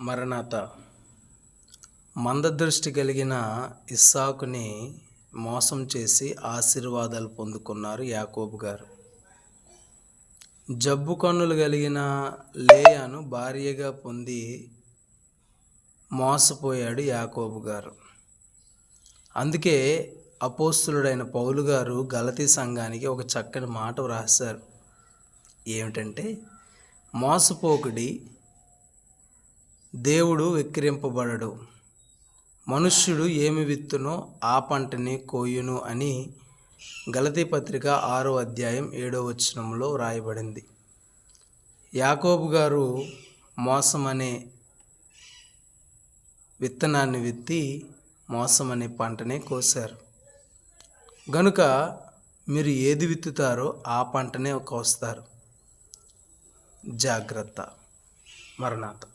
మరణాత. మందదృష్టి కలిగిన ఇస్సాకుని మోసం చేసి ఆశీర్వాదాలు పొందుకున్నారు యాకోబు గారు. జబ్బు కన్నులు కలిగిన లేయాను భార్యగా పొంది మోసపోయాడు యాకోబు గారు. అందుకే అపోస్తులుడైన పౌలు గారు గలతీ సంఘానికి ఒక చక్కని మాట వ్రాశారు. ఏమిటంటే మోసపోకుడి దేవుడు వెక్కిరింపబడడు మనుష్యుడు ఏమి విత్తునో ఆ పంటని కోయును అని గలతీ పత్రిక ఆరో అధ్యాయం ఏడో వచనంలో వ్రాయబడింది యాకోబు గారు మోసం అనే విత్తనాన్ని విత్తి మోసం అనే పంటనే కోశారు. గనుక మీరు ఏది విత్తుతారో ఆ పంటనే కోస్తారు. జాగ్రత్త. మరణాత